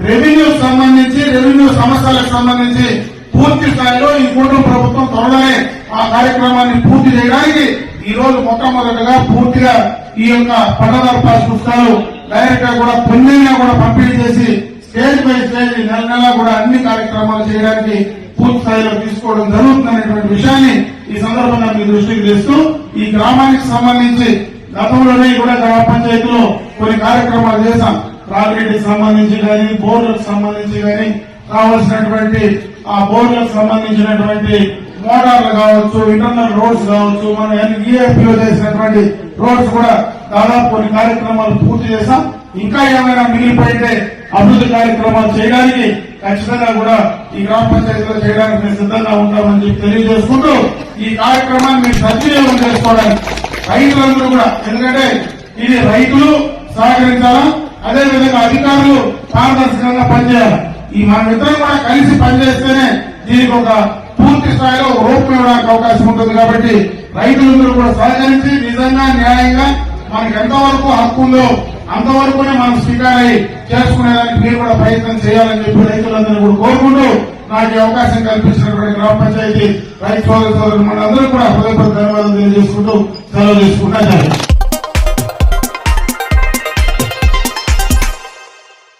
Revenue సంబంధించి revenue సమస్యలకు సంబంధించి పూర్తి స్థాయిలో ఈ కూటమి ప్రభుత్వం త్వరలోనే ఆ కార్యక్రమాన్ని పూర్తి చేయడానికి ఈ రోజు మొట్టమొదటిగా పూర్తిగా ఈ యొక్క పట్టదారు పాస్ పుస్తకాలు డైరెక్ట్గా కూడా పుణ్యంగా కూడా పంపిణీ చేసి స్టేజ్ బై స్టేజ్ నెల నెల కూడా అన్ని కార్యక్రమాలు చేయడానికి పూర్తి స్థాయిలో తీసుకోవడం జరుగుతుందనేటువంటి విషయాన్ని ఈ సందర్భంగా మీ దృష్టికి తెస్తూ ఈ గ్రామానికి సంబంధించి గతంలోనే కూడా గ్రామ పంచాయతీలో కొన్ని కార్యక్రమాలు చేశాం. ప్రాజెక్టుకి సంబంధించి కానీ బోర్లకు సంబంధించి కానీ కావలసినటువంటి ఆ బోర్లకు సంబంధించినటువంటి మోటార్లు కావచ్చు ఇంటర్నల్ రోడ్స్ కావచ్చు మనం ఈఏపీలో చేసినటువంటి రోడ్స్ కూడా దాదాపు కొన్ని కార్యక్రమాలు పూర్తి చేశాం. ఇంకా ఏమైనా మిగిలిపోయితే అభివృద్ధి కార్యక్రమాలు చేయడానికి ఖచ్చితంగా కూడా ఈ గ్రామ పంచాయతీలో చేయడానికి మేము సిద్ధంగా ఉంటామని చెప్పి తెలియజేసుకుంటూ ఈ కార్యక్రమాన్ని మీరు సద్వినియోగం చేసుకోవడానికి రైతులందరూ కూడా ఎందుకంటే ఇది రైతులు సహకరించాలా? అదే విధంగా అధికారులు పారదర్శకంగా పనిచేయాలి. ఈ మనమిద్దరం కూడా కలిసి పనిచేస్తేనే దీనికి ఒక పూర్తి స్థాయిలో రూపం ఇవ్వడానికి అవకాశం ఉంటుంది కాబట్టి రైతులందరూ కూడా సహకరించి నిజంగా న్యాయంగా మనకి ఎంతవరకు హక్కు ఉందో అంతవరకునే మనం స్వీకారై చేసుకునేదానికి మీరు కూడా ప్రయత్నం చేయాలని చెప్పి రైతులందరూ కూడా కోరుకుంటూ నాకు అవకాశం కల్పించినటువంటి గ్రామ పంచాయతీ రైతు సోదర సోదరులు మనందరూ కూడా హృదయపూర్వక ధన్యవాదాలు తెలియజేసుకుంటూ సెలవు తీసుకుంటా